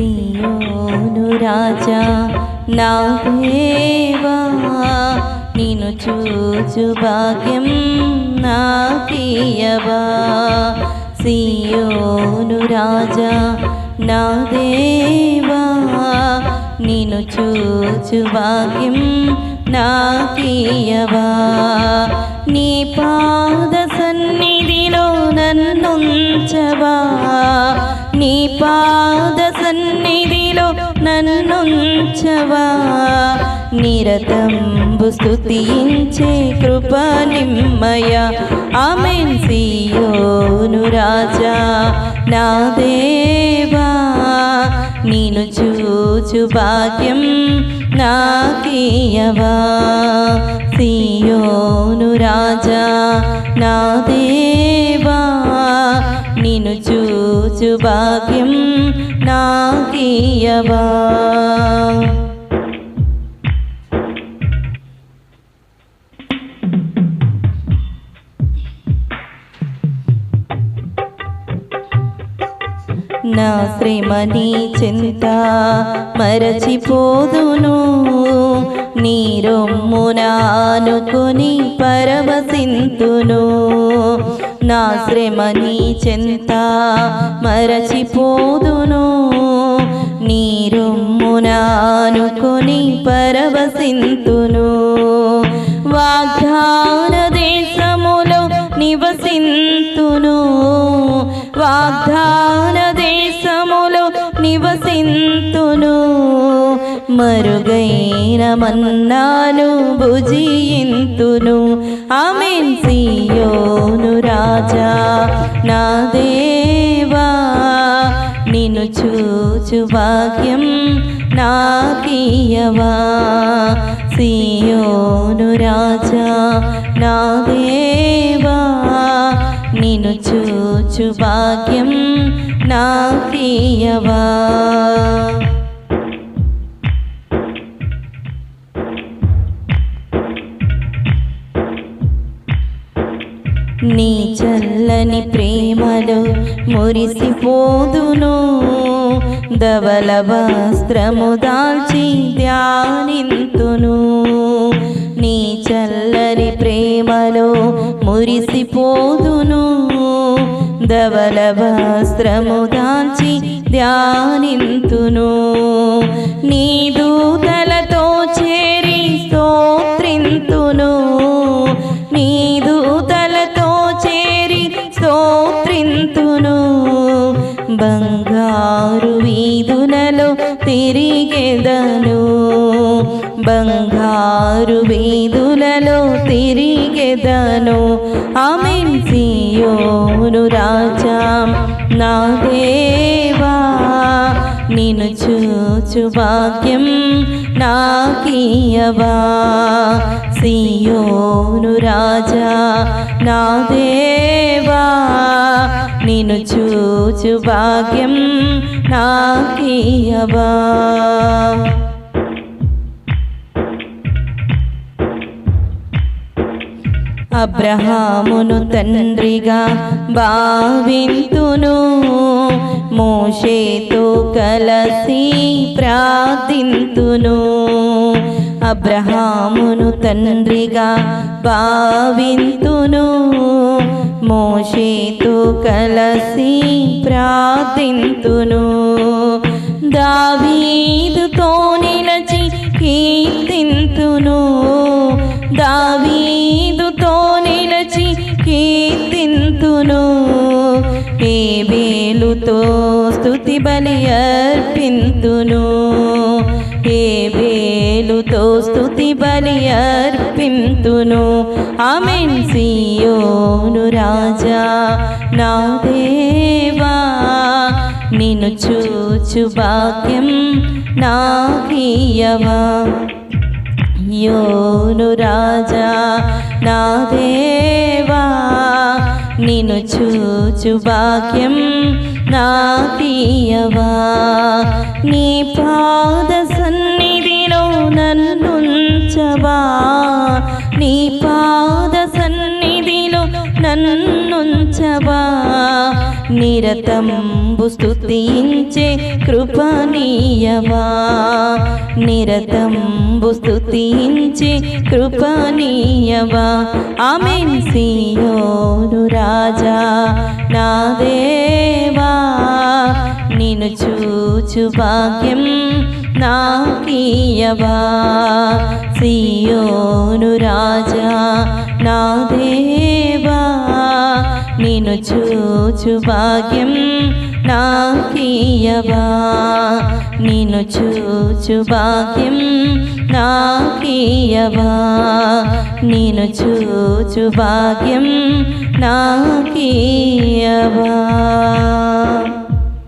సియోను రాజా నా దేవా నిను చూచు భాగ్యం నాకియవా సియోను రాజా నా దేవా నిను చూచు భాగ్యం నాకియవా నీ పాద సన్నిధిలో నన్నుంచవా. నన్నుంచవా నిరతంబు స్థుతించే కృప నిమ్మయ. ఆమెన్ సీయోను రాజా నా దేవా. నేను చూచు భాగ్యం నాకీయవా సీయోను రాజా నా దేవా. నేను చూచు భాగ్యం నాకీయవా నా శ్రమ చింత మరచిపోదును. నీ రొమ్మునానుకొని పరవశింతును. నా శ్రమ చింత మరచిపోదును. నీ రొమ్మునానుకొని పరవశింతును. వాగ్దాన దేశములో నివసింతును. వాగ్దాన నివసింతును మరుగైన మన్నాను భుజియింతును. ఆమెన్ సియోను రాజా నా దేవా నిన్ను చూచు భాగ్యం నాకియవా. సియోను రాజా నా దేవా నిన్ను చూచు భాగ్యం నా ప్రియవా. నీ చల్లని ప్రేమలో మురిసిపోదును. ధవల వస్త్రము దాల్చి ధ్యానింతును. నీ చల్లని ప్రేమలో మురిసిపోదును. ధవల వస్త్రము దాల్చి ధ్యానింతును. నీ దూతలతో చేరి స్తోత్రింతును. నీ దూతలతో చేరి స్తోత్రింతును. బంగారు వీధులలో తిరిగెదను. బంగారు వీధులలో తిరిగెదను. ఆమెన్ సియోను రాజా నా దేవా నిన్ను చూచు భాగ్యం నాకియవా. సియోను రాజా నా దేవా నిన్ను చూచు భాగ్యం నాకియవా. అబ్రహామును తండ్రిగా భావింతును. మోషేతో కలసి ప్రార్థింతును. అబ్రహామును తండ్రిగా భావింతును. మోషేతో కలసి ప్రార్థింతును. దావీదుతో నిలచి కీర్తింతును. బలి అర్పింతును. ఏ వేలుతో స్తుతి బలి అర్పింతును. అమెన్ సియోను రాజా నా దేవా నిన్ను చూచు భాగ్యం నాకియవా. యోను రాజా నా దేవా నిన్ను చూచు భాగ్యం నా ప్రియవా నీ పాద సన్నిధిలో నన్నుంచవా నీ పాద సన్నిధిలో నన్నుంచవా నిరతంబు స్థుతించే కృపనీయవా నిరతంబు స్థుతించే కృపనీయవా ఆమెన్ సియోను రాజా నాదే నిన్ను చూచు భాగ్యం నాకీయవా? సియోను రాజా నా దేవా నిన్ను చూచు భాగ్యం నాకీయవా? నిన్ను చూచు భాగ్యం నాకీయవా? నిన్ను చూచు భాగ్యం నాకీయవా?